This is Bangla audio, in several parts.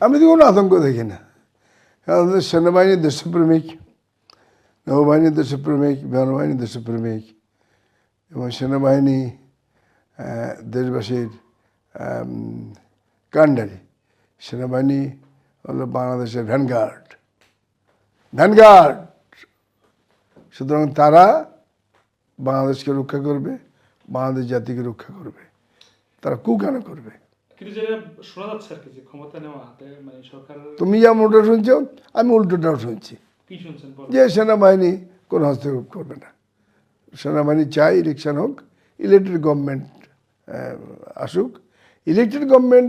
আমি তো কোনো আতঙ্ক দেখি না। আমাদের সেনাবাহিনী দেশপ্রেমিক, নৌবাহিনী দেশপ্রেমিক বিমানবাহিনী দেশপ্রেমিক এবং সেনাবাহিনী দেশবাসীর কান্ডারি সেনাবাহিনী হলো বাংলাদেশের ভ্যানগার্ড। ভ্যানগার্ড! সুতরাং তারা বাংলাদেশকে রক্ষা করবে, বাংলাদেশ জাতিকে রক্ষা করবে। তারা কু কেন করবে। কিন্তু যেটা শোনা যাচ্ছে আর কি যে ক্ষমতা নেওয়া হাতে মানে তুমি যেমন উল্টো শুনছো আমি উল্টোটাও শুনছি। কি শুনছেন যে সেনাবাহিনী কোনো হস্তক্ষেপ করবে না। সেনাবাহিনী চাই ইলেকশন হোক ইলেক্টেড গভর্নমেন্ট আসুক। Elected government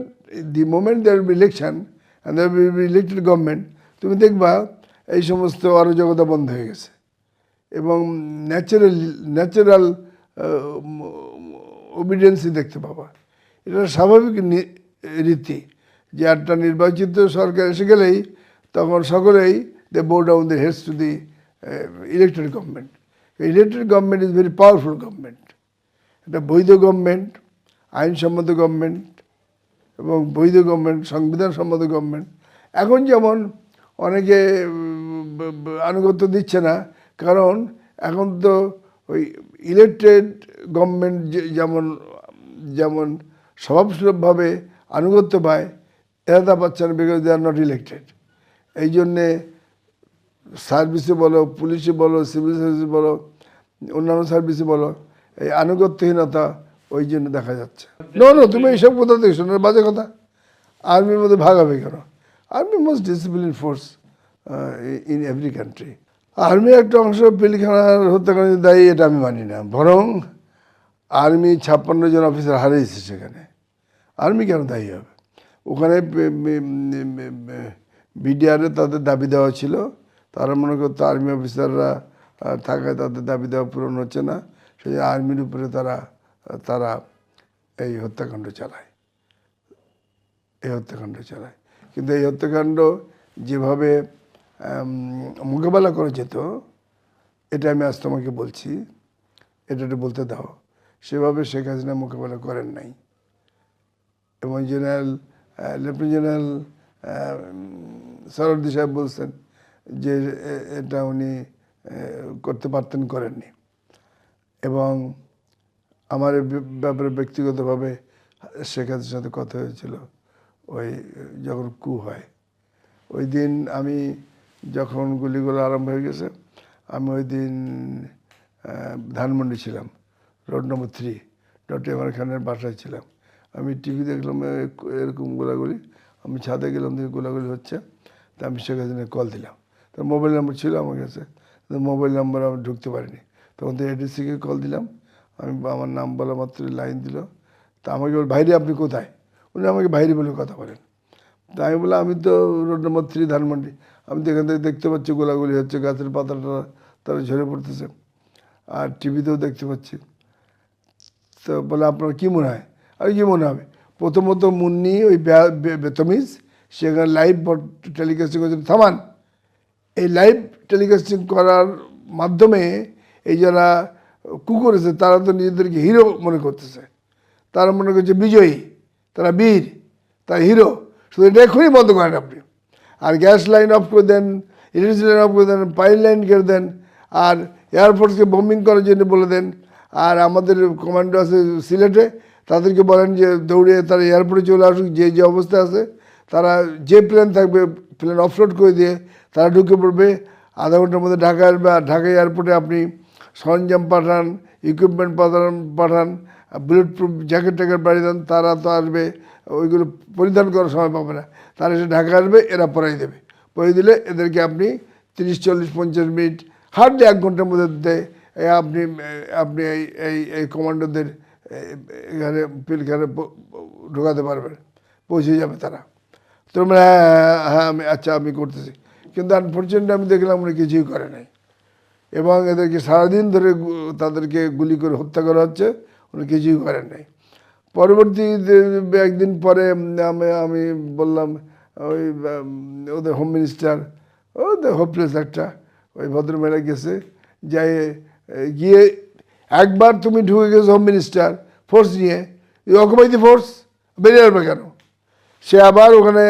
the moment there be election and there be elected government তুমি দেখবা এই সমস্ত অরাজকতা বন্ধ হয়ে গেছে। এবং ন্যাচারাল ন্যাচারাল ওবিডেন্সই দেখতে পাবা। এটা স্বাভাবিক রীতি যে একটা নির্বাচিত সরকার এসে গেলেই তখন সকলেই they bow down the heads to the elected government elected government is very powerful government এটা বৈধ গভর্নমেন্ট আইনসম্মত গভর্নমেন্ট এবং বৈধ গভর্নমেন্ট সংবিধান সম্মত গভর্নমেন্ট এখন যেমন অনেকে আনুগত্য দিচ্ছে না, কারণ এখন তো ওই ইলেকটেড গভর্নমেন্ট যেমন যেমন স্বভাবসুলভভাবে আনুগত্য পায়, এরা তা পাচ্ছে না because they are not elected এই জন্যে সার্ভিসে বলো, পুলিশে বলো সিভিল সার্ভিসে বলো, অন্যান্য সার্ভিসে বলো, এই আনুগত্যহীনতা ওই জন্য দেখা যাচ্ছে। নো নো তুমি এইসব কথা দেখছ না, বাজে কথা। আর্মির মধ্যে ভাগ হবে কেন? Army most discipline force in every country army একটা অংশ পিলখানার হত্যাকাণ্ডের দায়ী, এটা আমি মানি না। বরং আর্মি ছাপ্পান্ন জন অফিসার হারিয়েছে সেখানে। আর্মি কেন দায়ী হবে? ওখানে বিডিআরে তাদের দাবি দেওয়া ছিল। তারা মনে করতো আর্মি অফিসাররা থাকায় তাদের দাবি দেওয়া পূরণ হচ্ছে না। সেই আর্মির উপরে তারা তারা এই হত্যাকাণ্ড চালায়। এই হত্যাকাণ্ড চালায়। কিন্তু এই হত্যাকাণ্ড যেভাবে মোকাবেলা করা যেত, এটা আমি আজ তোমাকে বলছি। এটা একটু বলতে দাও। সেভাবে শেখ হাসিনা মোকাবেলা করেন নাই। এবং জেনারেল লেফটেন্যান্ট জেনারেল সরদি সাহেব বলছেন যে এটা উনি করতে পারতেন, করেননি। এবং আমার ব্যাপারে ব্যক্তিগতভাবে শেখ হাসিনার সাথে কথা হয়েছিল, ওই, যখন কু হয়। ওই দিন আমি যখন গুলিগুলো আরম্ভ হয়ে গেছে, আমি ওই দিন ধানমন্ডি ছিলাম। Road number three doctor Imran খানের বাসায় ছিলাম। আমি টিভি দেখলাম এরকম গোলাগুলি। আমি ছাদে গেলাম, দেখি গোলাগুলি হচ্ছে। তা আমি শেখ কল দিলাম। তার মোবাইল নাম্বার ছিল আমার কাছে। মোবাইল নাম্বার আমি ঢুকতে পারিনি। তখন তো এডিসিকে কল দিলাম। আমি আমার নাম বলা মাত্র লাইন দিল। তা আমাকে বল ভাইরে, আপনি কোথায়? উনি আমাকে বাইরে বলে কথা বলেন। তা আমি বললাম, আমি তো রোড নম্বর থ্রি ধানমন্ডি। আমি তো এখান থেকে দেখতে পাচ্ছি গোলাগুলি হচ্ছে, গাছের পাতাটা তারা ঝরে পড়তেছে। আর টিভিতেও দেখতে পাচ্ছি। তো বলে, আপনার কী মনে হয়? আর কী মনে হবে? প্রথমত মুন্নি ওই বেতমিজ সেখানে লাইভ টেলিকাস্টিং করছেন থামান। এই লাইভ টেলিকাস্টিং করার মাধ্যমে এই যারা কু করেছে, তারা তো নিজেদেরকে হিরো মনে করতেছে। তারা মনে করছে বিজয়ী, তারা বীর, তারা হিরো শুধু এটা এখনই বন্ধ করেন আপনি। আর গ্যাস লাইন অফ করে দেন ইলেকট্রিসিটি লাইন অফ করে দেন পাইপ লাইন করে দেন, আর এয়ারফোর্সকে বোম্বিং করার জন্য বলে দেন। আর আমাদের কমান্ডো আছে সিলেটে, তাদেরকে বলেন যে দৌড়ে তারা এয়ারপোর্টে চলে আসুক, যে যে অবস্থা আছে, তারা যে প্লেন থাকবে প্লেন অফলোড করে দিয়ে তারা ঢুকে পড়বে। আধা ঘণ্টার মধ্যে ঢাকা আসবে, আর ঢাকা এয়ারপোর্টে আপনি সরঞ্জাম পাঠান ইকুইপমেন্ট পাঠান পাঠান বুলেট প্রুফ জ্যাকেট ট্যাকেট বাড়িয়ে দেন, তারা তো আসবে, ওইগুলো পরিধান করার সময় পাবে না। তারা এসে ঢাকা আসবে, এরা পরাই দেবে। পরিয়ে দিলে এদেরকে আপনি তিরিশ, চল্লিশ, পঞ্চাশ মিনিট হার্ডলি এক ঘণ্টার মধ্যে দেয়। আপনি আপনি এই এই এই কমান্ডোদের এখানে পিলখানে ঢোকাতে পারবেন, পৌঁছে যাবে তারা। তোমরা হ্যাঁ হ্যাঁ আমি আচ্ছা আমি করতেছি। কিন্তু আনফর্চুনেটলি আমি দেখলাম উনি কিছুই করে নাই। এবং এদেরকে সারাদিন ধরে তাদেরকে গুলি করে হত্যা করা হচ্ছে, উনি কিছুই করেন নাই। পরবর্তী একদিন পরে আমি আমি বললাম, ওই ওদের হোম মিনিস্টার ওদের হোপলেস একটা, ওই ভদ্রমেলা গেছে, যাই গিয়ে একবার তুমি ঢুকে গেছো হোম মিনিস্টার ফোর্স নিয়ে। অকুপাই দি ফোর্স বেরিয়ে আসবে কেন? সে আবার ওখানে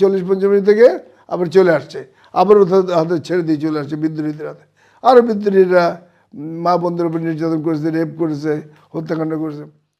চল্লিশ পঞ্চাশ মিনিট থেকে আবার চলে আসছে। আবার হাতে ছেড়ে দিয়ে চলে আসছে বিদ্রোহীদের হাতে। আরও বিদ্রোহীরা মা বন্ধুর উপর নির্যাতন করেছে রেপ করেছে, হত্যাকাণ্ড করেছে।